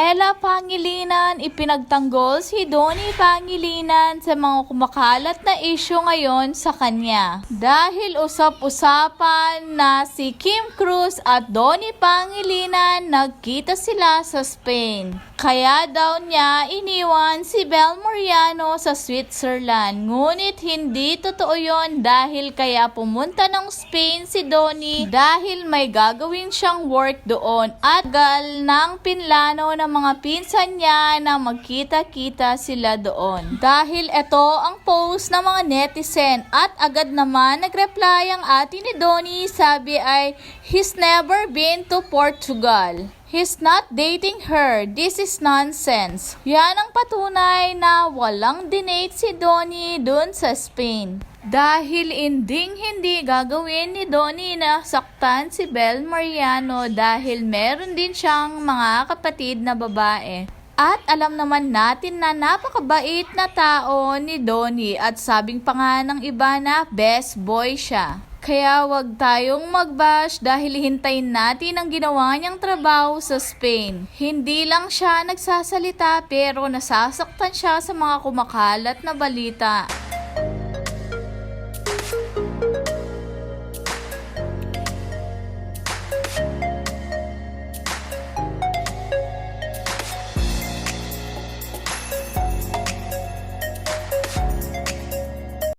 Bella Pangilinan, ipinagtanggol si Donnie Pangilinan sa mga kumakalat na isyu ngayon sa kanya. Dahil usap-usapan na si Kim Cruz at Donnie Pangilinan nagkita sila sa Spain. Kaya daw niya iniwan si Bel Moriano sa Switzerland. Ngunit hindi totoo yon dahil kaya pumunta ng Spain si Donnie dahil may gagawin siyang work doon at gal ng pinlano ng mga pinsan niya na magkita-kita sila doon. Dahil ito ang post ng mga netizen at agad naman nagreply ang ate ni Donnie sabi ay he's never been to Portugal. He's not dating her. This is nonsense. Yan ang patunay na walang dinate si Donnie dun sa Spain. Dahil inding hindi gagawin ni Donnie na saktan si Bel Mariano dahil meron din siyang mga kapatid na babae. At alam naman natin na napakabait na tao ni Donnie at sabing pa nga ng iba na best boy siya. Kaya wag tayong magbash dahil hintayin natin ang ginawa niyang trabaho sa Spain. Hindi lang siya nagsasalita pero nasasaktan siya sa mga kumakalat na balita.